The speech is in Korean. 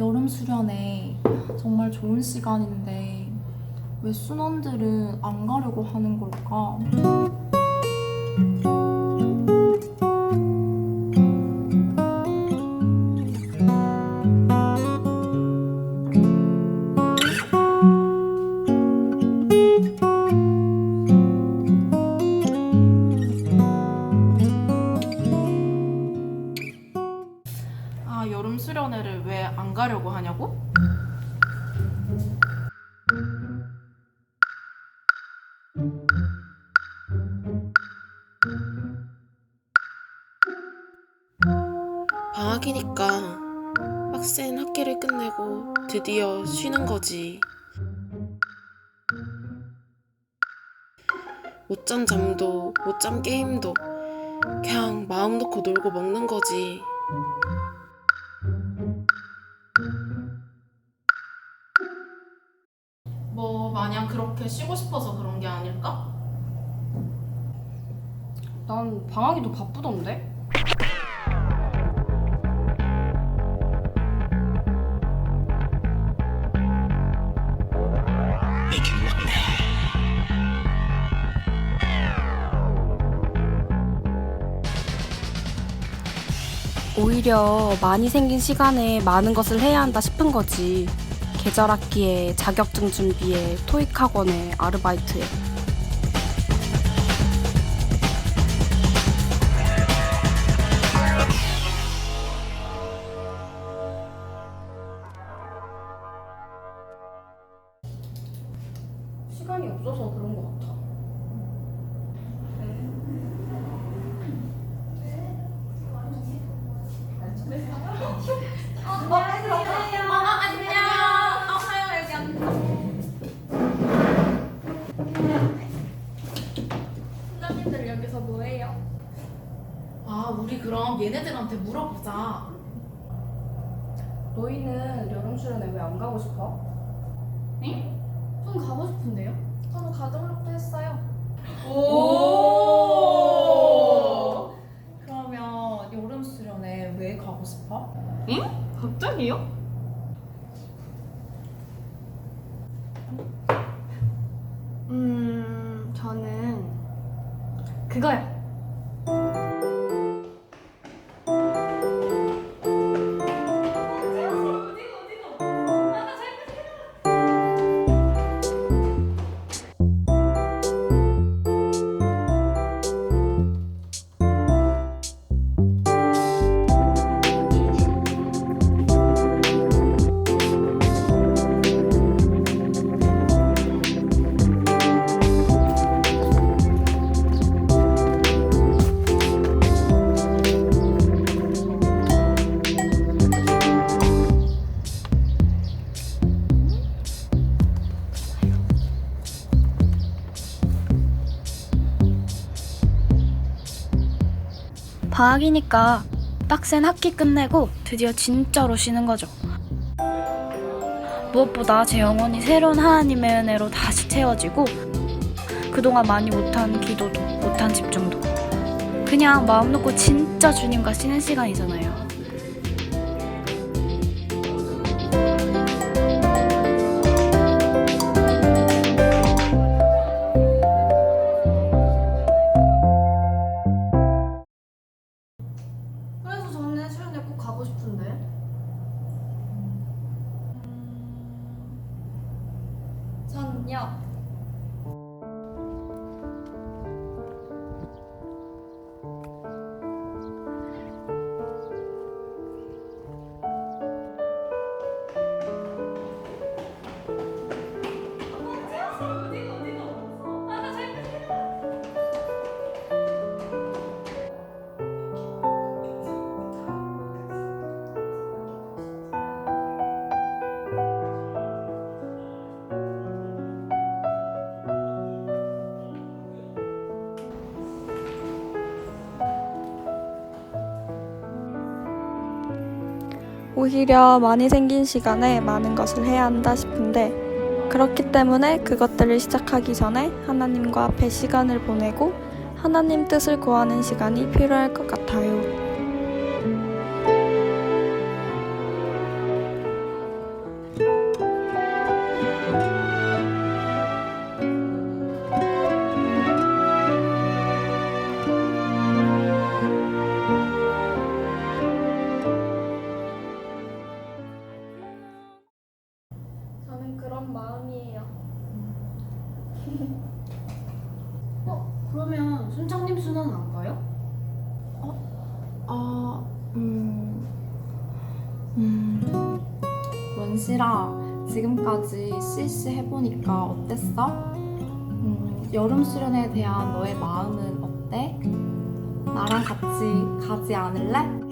여름 수련회 정말 좋은 시간인데 왜 순원들은 안 가려고 하는 걸까? 방학이니까 빡센 학기를 끝내고 드디어 쉬는 거지. 못 잔 잠도 못잔 게임도 그냥 마음 놓고 놀고 먹는 거지. 뭐 마냥 그렇게 쉬고 싶어서 그런 게 아닐까? 난 방학이도 바쁘던데? 오히려 많이 생긴 시간에 많은 것을 해야 한다 싶은 거지. 계절 학기에 자격증 준비에 토익 학원에 아르바이트에 시간이 없어서 그런 것 같아. 우리 그럼 얘네들한테 물어보자. 너희는 여름 수련회 왜 안 가고 싶어? 전 가고 싶은데요? 저는 가족력도 했어요. 오. 그러면 여름 수련회 왜 가고 싶어? 갑자기요? 음, 저는 그거요. 방학이니까 빡센 학기 끝내고 드디어 진짜로 쉬는 거죠. 무엇보다 제 영혼이 새로운 하나님의 은혜로 다시 채워지고 그동안 많이 못한 기도도 못한 집중도 그냥 마음 놓고 진짜 주님과 쉬는 시간이잖아요. 전 오히려 많이 생긴 시간에 많은 것을 해야 한다 싶은데 그렇기 때문에 그것들을 시작하기 전에 하나님과 앞에 시간을 보내고 하나님 뜻을 구하는 시간이 필요할 것 같아요. 어? 그러면 순장님 순환 안 가요? 어, 아, 음, 음, 원시라 지금까지 CC 해보니까 어땠어? 음, 여름 수련에 대한 너의 마음은 어때? 나랑 같이 가지 않을래?